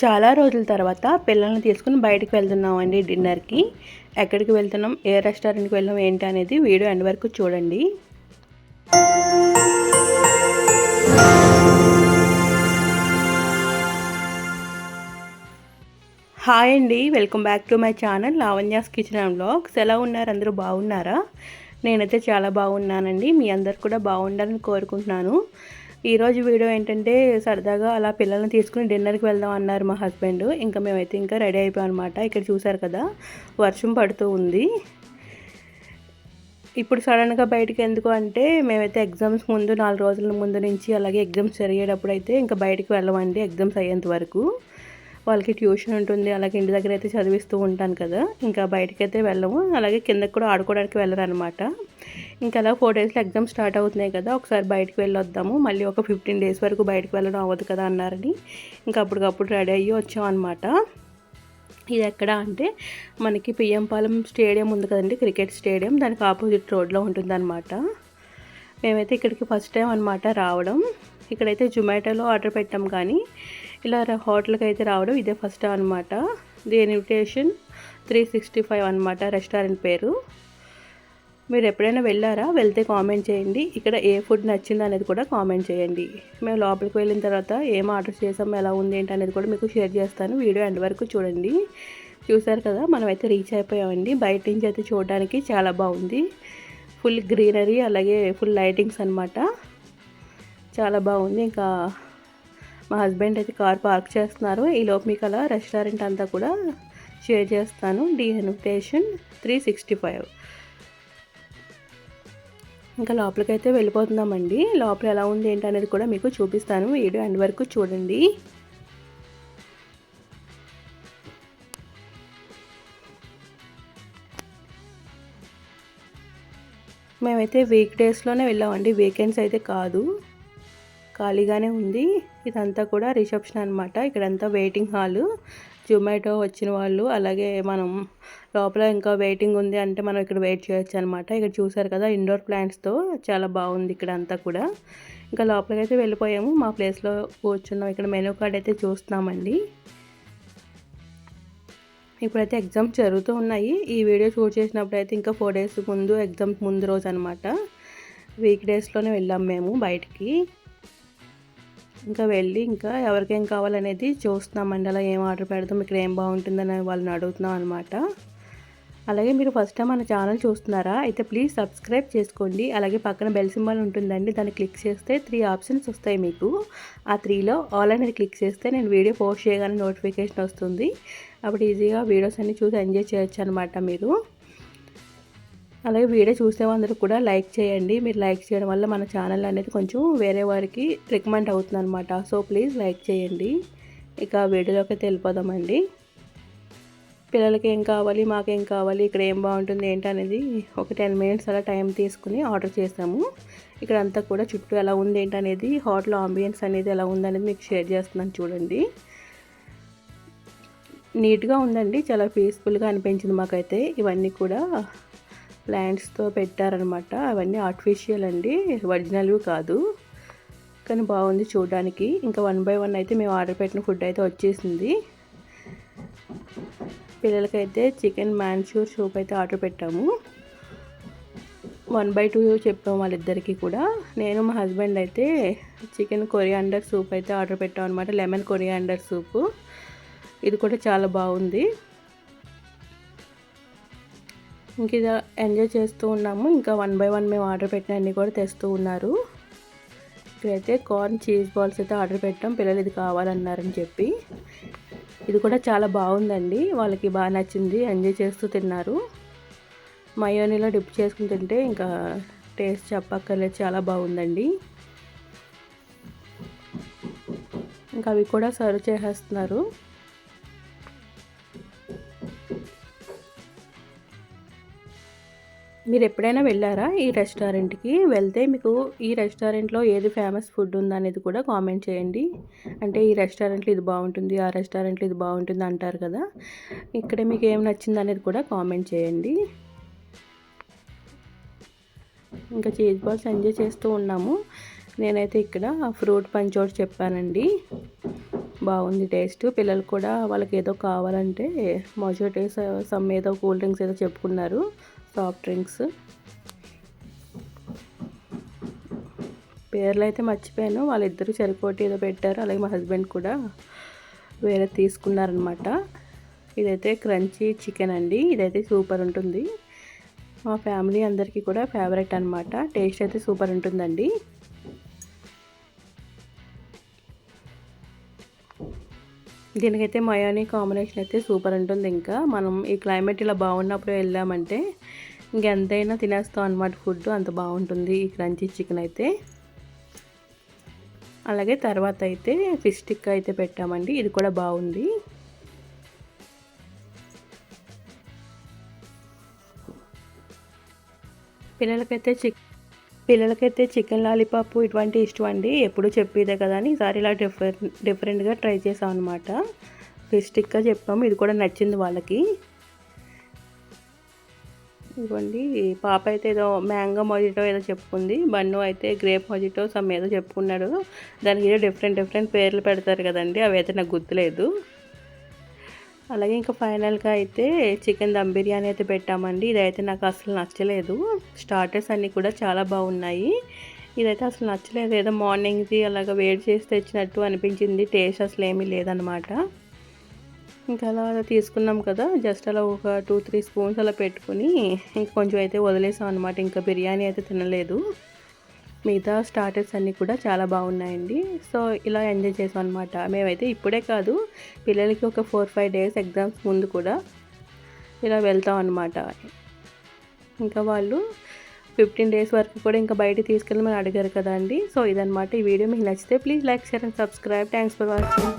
చాలా రోజుల తర్వాత పిల్లల్ని తీసుకుని బయటకు వెళ్తున్నాం అండి డిన్నర్కి. ఎక్కడికి వెళ్తున్నాం? ఏ రెస్టారెంట్కి వెళ్ళాం ఏంటి అనేది వీడియో ఎండ్ వరకు చూడండి. హాయ్ అండి. Welcome back to my channel Lavanya's kitchen and blogs. ఎలా ఉన్నారు? అందరూ బాగున్నారా? నేనైతే చాలా బాగున్నానండి. మీ అందరు కూడా బాగుండాలని కోరుకుంటున్నాను. ఈరోజు వీడియో ఏంటంటే సరదాగా అలా పిల్లల్ని తీసుకుని డిన్నర్కి వెళ్దాం అన్నారు మా హస్బెండ్. ఇంకా మేమైతే ఇంకా రెడీ అయిపోయాం అనమాట ఇక్కడ చూసారు కదా వర్షం పడుతూ ఉంది. ఇప్పుడు సడన్గా బయటకు ఎందుకు అంటే మేమైతే ఎగ్జామ్స్ ముందు నాలుగు రోజుల ముందు నుంచి అలాగే ఎగ్జామ్స్ జరిగేటప్పుడు అయితే ఇంకా బయటకు వెళ్ళమండి ఎగ్జామ్స్ అయ్యేంత వరకు. వాళ్ళకి ట్యూషన్ ఉంటుంది అలాగే ఇంటి దగ్గర అయితే చదివిస్తూ ఉంటాను కదా. ఇంకా బయటకి అయితే వెళ్ళము. అలాగే కిందకి కూడా ఆడుకోవడానికి వెళ్ళరు అనమాట ఇంకా అలా ఫోర్ డేస్లో ఎగ్జామ్ స్టార్ట్ అవుతున్నాయి కదా ఒకసారి బయటకు వెళ్ళొద్దాము. మళ్ళీ ఒక ఫిఫ్టీన్ డేస్ వరకు బయటకు వెళ్ళడం అవ్వదు కదా అన్నారని ఇంకా అప్పటికప్పుడు రెడీ అయ్యి వచ్చాం అనమాట ఇది ఎక్కడ అంటే మనకి పిఎంపాలెం స్టేడియం ఉంది కదండి క్రికెట్ స్టేడియం. దానికి ఆపోజిట్ రోడ్లో ఉంటుందన్నమాట. మేమైతే ఇక్కడికి ఫస్ట్ టైం అనమాట రావడం. ఇక్కడైతే జొమాటోలో ఆర్డర్ పెట్టాం కానీ ఇలా హోటల్కి అయితే రావడం ఇదే ఫస్ట్ అనమాట దీని ఇన్విటేషన్ త్రీ సిక్స్టీ ఫైవ్ అనమాట రెస్టారెంట్ పేరు. మీరు ఎప్పుడైనా వెళ్ళారా? వెళ్తే కామెంట్ చేయండి. ఇక్కడ ఏ ఫుడ్ నచ్చింది అనేది కూడా కామెంట్ చేయండి. మేము లోపలికి వెళ్ళిన తర్వాత ఏం ఆర్డర్ చేసాం ఎలా ఉంది ఏంటి అనేది కూడా మీకు షేర్ చేస్తాను. వీడియో ఎండ్ వరకు చూడండి. చూసారు కదా మనమైతే రీచ్ అయిపోయామండి. బయట నుంచి అయితే చూడడానికి చాలా బాగుంది. ఫుల్ గ్రీనరీ అలాగే ఫుల్ లైటింగ్స్ అనమాట చాలా బాగుంది. ఇంకా మా హస్బెండ్ అయితే కార్ పార్క్ చేస్తున్నారు. ఈ లోపు మీకు అలా రెస్టారెంట్ అంతా కూడా షేర్ చేస్తాను. The invitation three sixty five. ఇంకా లోపలికైతే వెళ్ళిపోతున్నామండి. లోపల ఎలా ఉంది ఏంటి అనేది కూడా మీకు చూపిస్తాను. వీడియో ఎండ్ వరకు చూడండి. మేమైతే వీక్ డేస్లోనే వెళ్ళామండి. వీకెండ్స్ అయితే కాదు. ఖాళీగానే ఉంది. ఇదంతా కూడా రిసెప్షన్ అనమాట ఇక్కడంతా వెయిటింగ్ హాల్. జొమాటో వచ్చిన వాళ్ళు అలాగే మనం లోపల ఇంకా వెయిటింగ్ ఉంది అంటే మనం ఇక్కడ వెయిట్ చేయొచ్చు అనమాట ఇక్కడ చూసారు కదా ఇండోర్ ప్లాంట్స్తో చాలా బాగుంది ఇక్కడ అంతా కూడా. ఇంకా లోపలికైతే వెళ్ళిపోయాము. మా ప్లేస్లో కూర్చున్నాం. ఇక్కడ మెనూ కార్డ్ అయితే చూస్తున్నామండి. ఇప్పుడైతే ఎగ్జామ్స్ జరుగుతూ ఉన్నాయి. ఈ వీడియో షూట్ చేసినప్పుడు అయితే ఇంకా ఫోర్ డేస్ ముందు ఎగ్జామ్స్ ముందు రోజు అనమాట వీక్ డేస్లోనే వెళ్ళాం మేము బయటికి. ఇంకా వెళ్ళి ఇంకా ఎవరికేం కావాలనేది చూస్తున్నామండి. అలా ఏం ఆర్డర్ పెడతాం ఇక్కడ ఏం బాగుంటుందని వాళ్ళని అడుగుతున్నాం అనమాట అలాగే మీరు ఫస్ట్ టైం మన ఛానల్ చూస్తున్నారా అయితే ప్లీజ్ సబ్స్క్రైబ్ చేసుకోండి. అలాగే పక్కన బెల్ సింబల్ ఉంటుందండి దాన్ని క్లిక్ చేస్తే త్రీ ఆప్షన్స్ వస్తాయి మీకు. ఆ త్రీలో ఆల్ అనేది క్లిక్ చేస్తే నేను వీడియో పోస్ట్ చేయగానే నోటిఫికేషన్ వస్తుంది. అప్పుడు ఈజీగా వీడియోస్ అన్ని చూసి ఎంజాయ్ చేయొచ్చు అనమాట మీరు. అలాగే వీడియో చూసే వాళ్ళందరూ కూడా లైక్ చేయండి. మీరు లైక్ చేయడం వల్ల మన ఛానల్ అనేది కొంచెం వేరే వారికి రికమెండ్ అవుతుంది అనమాట సో ప్లీజ్ లైక్ చేయండి. ఇక వీడియోలోకి తెలిపోదామండి పిల్లలకి ఏం కావాలి మాకేం కావాలి ఇక్కడ ఏం బాగుంటుంది ఏంటి అనేది ఒక టెన్ మినిట్స్ అలా టైం తీసుకుని ఆర్డర్ చేసాము. ఇక్కడ అంతా కూడా చుట్టూ ఎలా ఉంది ఏంటి అనేది హోటల్ ఆంబియన్స్ అనేది ఎలా ఉందనేది మీకు షేర్ చేస్తున్నాను చూడండి. నీట్గా ఉందండి చాలా పీస్ఫుల్గా అనిపించింది మాకైతే. ఇవన్నీ కూడా ప్లాంట్స్తో పెట్టారనమాట. అవన్నీ ఆర్టిఫిషియల్ అండి ఒరిజినల్వి కాదు. కానీ బాగుంది చూడడానికి. ఇంకా వన్ బై వన్ అయితే మేము ఆర్డర్ పెట్టిన ఫుడ్ అయితే వచ్చేసింది. పిల్లలకైతే చికెన్ మ్యాన్షూర్ సూప్ అయితే ఆర్డర్ పెట్టాము. వన్ బై టూ చెప్పాము వాళ్ళిద్దరికీ కూడా. నేను మా హస్బెండ్ అయితే చికెన్ కొరియాండర్ సూప్ అయితే ఆర్డర్ పెట్టాం అనమాట లెమన్ కొరియాండర్ సూపు. ఇది కూడా చాలా బాగుంది. ఇంక ఇది ఎంజాయ్ చేస్తూ ఉన్నాము. ఇంకా వన్ బై వన్ మేము ఆర్డర్ పెట్టిన అన్నీ కూడా తెస్తూ ఉన్నారు. ఇక్కడైతే కార్న్ చీజ్ బాల్స్ అయితే ఆర్డర్ పెట్టాం. పిల్లలు ఇది కావాలన్నారని చెప్పి. ఇది కూడా చాలా బాగుందండి. వాళ్ళకి బాగా నచ్చింది. ఎంజాయ్ చేస్తూ తిన్నారు. మయోనీలో డిప్ చేసుకుని తింటే ఇంకా టేస్ట్ చెప్పక్కర్లేదు. చాలా బాగుందండి. ఇంకా అవి కూడా సర్వ్ చేసేస్తున్నారు. మీరు ఎప్పుడైనా వెళ్ళారా ఈ రెస్టారెంట్కి? వెళ్తే మీకు ఈ రెస్టారెంట్లో ఏది ఫేమస్ ఫుడ్ ఉందనేది కూడా కామెంట్ చేయండి. అంటే ఈ రెస్టారెంట్లో ఇది బాగుంటుంది ఆ రెస్టారెంట్లో ఇది బాగుంటుంది అంటారు కదా. ఇక్కడ మీకు ఏం నచ్చింది అనేది కూడా కామెంట్ చేయండి. ఇంకా చీజ్ బాల్స్ ఎంజాయ్ చేస్తూ ఉన్నాము. నేనైతే ఇక్కడ ఫ్రూట్ పంచోడ్ చెప్పానండి. బాగుంది టేస్ట్. పిల్లలు కూడా వాళ్ళకి ఏదో కావాలంటే మొజోటే సమ్ ఏదో కూల్ డ్రింక్స్ ఏదో చెప్పుకున్నారు. Soft drinks. పేర్లు అయితే మర్చిపోయాను. వాళ్ళిద్దరూ చెరుకోటి ఏదో పెట్టారు. అలాగే మా హస్బెండ్ కూడా వేరే తీసుకున్నారనమాట ఇదైతే క్రంచీ చికెన్ అండి. ఇదైతే సూపర్ ఉంటుంది. మా ఫ్యామిలీ అందరికీ కూడా ఫేవరెట్ అనమాట టేస్ట్ అయితే సూపర్ ఉంటుందండి. దీనికైతే మయోని కాంబినేషన్ అయితే సూపర్ ఉంటుంది ఇంకా. మనం ఈ క్లైమేట్ ఇలా బాగున్నప్పుడు వెళ్ళామంటే ఇంకెంతైనా తినేస్తాం అనమాట ఫుడ్ అంత బాగుంటుంది ఈ క్రంచీ చికెన్ అయితే. అలాగే తర్వాత అయితే ఫిష్ స్టిక్ అయితే పెట్టామండి ఇది కూడా బాగుంది. పిల్లలకైతే చిక్ పిల్లలకైతే చికెన్ లాలీపాప్ ఇటువంటి ఇష్టం అండి. ఎప్పుడు చెప్పేదే కదా అని ఈసారి ఇలా డిఫరెంట్ డిఫరెంట్గా ట్రై చేసాం అనమాట ఫిష్ చెప్పాము ఇది కూడా నచ్చింది వాళ్ళకి. ఇదిగోండి పాప అయితే ఏదో మ్యాంగో మొజిటో ఏదో చెప్పుకుంది. బన్ను అయితే గ్రేప్ మొజిటో సమ్ ఏదో చెప్పుకున్నాడు. దానికి ఏదో డిఫరెంట్ డిఫరెంట్ పేర్లు పెడతారు కదండి. అవి అయితే నాకు గుర్తులేదు. అలాగే ఇంకా ఫైనల్గా అయితే చికెన్ దమ్ బిర్యానీ అయితే పెట్టామండి. ఇదైతే నాకు అసలు నచ్చలేదు. స్టార్టర్స్ అన్నీ కూడా చాలా బాగున్నాయి. ఇదైతే అసలు నచ్చలేదు. ఏదో మార్నింగ్ది అలాగ వేడి చేసి తెచ్చినట్టు అనిపించింది. టేస్ట్ అసలు ఏమీ లేదనమాట ఇంకా అలా తీసుకున్నాం కదా. జస్ట్ అలా ఒక టూ త్రీ స్పూన్స్ అలా పెట్టుకుని ఇంక కొంచెం అయితే వదిలేసాం అనమాట ఇంకా బిర్యానీ అయితే తినలేదు. మిగతా స్టార్టర్స్ అన్నీ కూడా చాలా బాగున్నాయండి. సో ఇలా ఎంజాయ్ చేసాం అనమాట మేమైతే ఇప్పుడే కాదు పిల్లలకి ఒక ఫోర్ ఫైవ్ డేస్ ఎగ్జామ్స్ ముందు కూడా ఇలా వెళ్తాం అనమాట ఇంకా వాళ్ళు ఫిఫ్టీన్ డేస్ వరకు కూడా ఇంకా బయట తీసుకెళ్ళమని అడిగారు కదండి. సో ఇదనమాట ఈ వీడియో. మీకు నచ్చితే please like share and subscribe thanks for watching